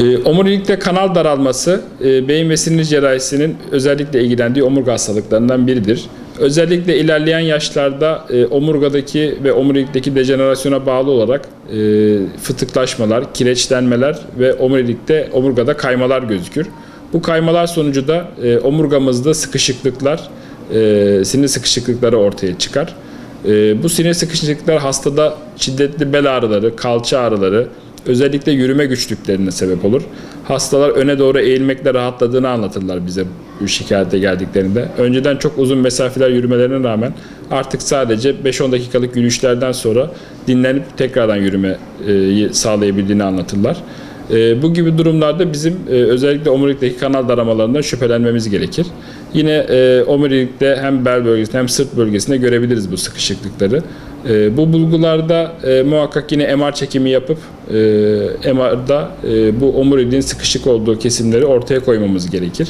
E, omurilikte kanal daralması e, beyin ve sinir cerrahisinin özellikle ilgilendiği omurga hastalıklarından biridir. Özellikle ilerleyen yaşlarda e, omurgadaki ve omurilikteki dejenerasyona bağlı olarak e, fıtıklaşmalar, kireçlenmeler ve omurilikte omurgada kaymalar gözükür. Bu kaymalar sonucu da omurgamızda sıkışıklıklar, sinir sıkışıklıkları ortaya çıkar. Bu sinir sıkışıklıklar hastada şiddetli bel ağrıları, kalça ağrıları, özellikle yürüme güçlüklerine sebep olur. Hastalar öne doğru eğilmekle rahatladığını anlatırlar bize bu şikayete geldiklerinde. Önceden çok uzun mesafeler yürümelerine rağmen artık sadece 5-10 dakikalık yürüyüşlerden sonra dinlenip tekrardan yürümeyi sağlayabildiğini anlatırlar. E, bu gibi durumlarda bizim e, özellikle omurilikteki kanal daramalarından şüphelenmemiz gerekir. Yine e, omurilikte hem bel bölgesinde hem sırt bölgesinde görebiliriz bu sıkışıklıkları. E, bu bulgularda e, muhakkak yine MR çekimi yapıp e, MR'da e, bu omuriliğin sıkışık olduğu kesimleri ortaya koymamız gerekir.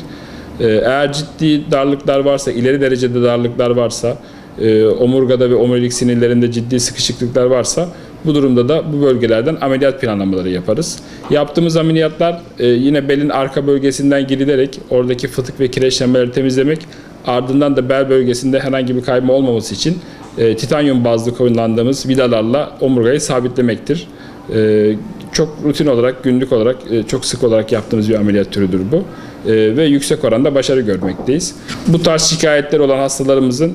E, eğer ciddi darlıklar varsa, ileri derecede darlıklar varsa, e, omurgada ve omurilik sinirlerinde ciddi sıkışıklıklar varsa bu durumda da bu bölgelerden ameliyat planlamaları yaparız. Yaptığımız ameliyatlar e, yine belin arka bölgesinden girilerek oradaki fıtık ve kireçlenmeleri temizlemek ardından da bel bölgesinde herhangi bir kayma olmaması için e, titanyum bazlı kullandığımız vidalarla omurgayı sabitlemektir. E, çok rutin olarak, günlük olarak, e, çok sık olarak yaptığımız bir ameliyat türüdür bu. E, ve yüksek oranda başarı görmekteyiz. Bu tarz şikayetler olan hastalarımızın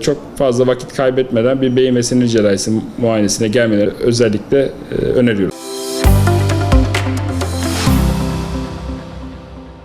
çok fazla vakit kaybetmeden bir beyin ve sinir cerrahisi muayenesine gelmeleri özellikle öneriyoruz.